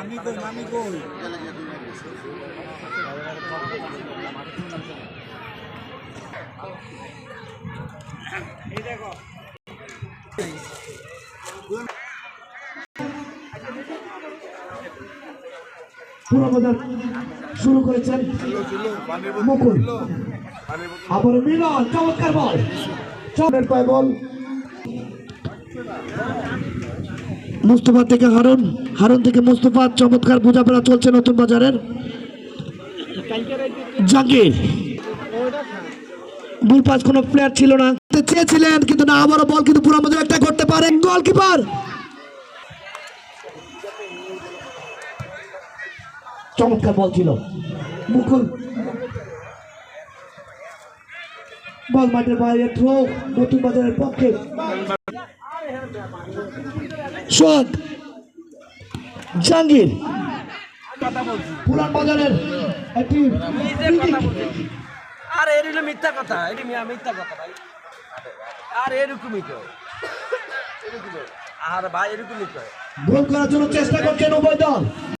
আমি কই আমি কই শুরু করেছেন মুকুল। আবার মিলন, চমৎকার বল। চমের পায় বল। মুস্তফা থেকে হারুন হারুন থেকে মুস্তফা, চমৎকার বোঝাপড়া চলছে নতুন বাজারের। জাহাঙ্গীর ভুল পাস কোনো প্লেয়ার ছিল না। চেয়েছিলেন কিন্তু না আবারও বল কিন্তু পুরো আমাদের একটা করতে পারেন গোলকিপার চমৎকার বল ছিল। মুকুল। বল মাঠের বাইরে থ্রো নতুন বাজারের পক্ষে। শট জাহাঙ্গীর। পুরান বাজারের একটি আর, এর হলো মিথ্যা কথা। এটি মিয়া, মিথ্যা কথা ভাই। আর এরকমই তো। আর ভাই, এরকমই তো। ভুল করার জন্য চেষ্টা করছেন উভয় দল।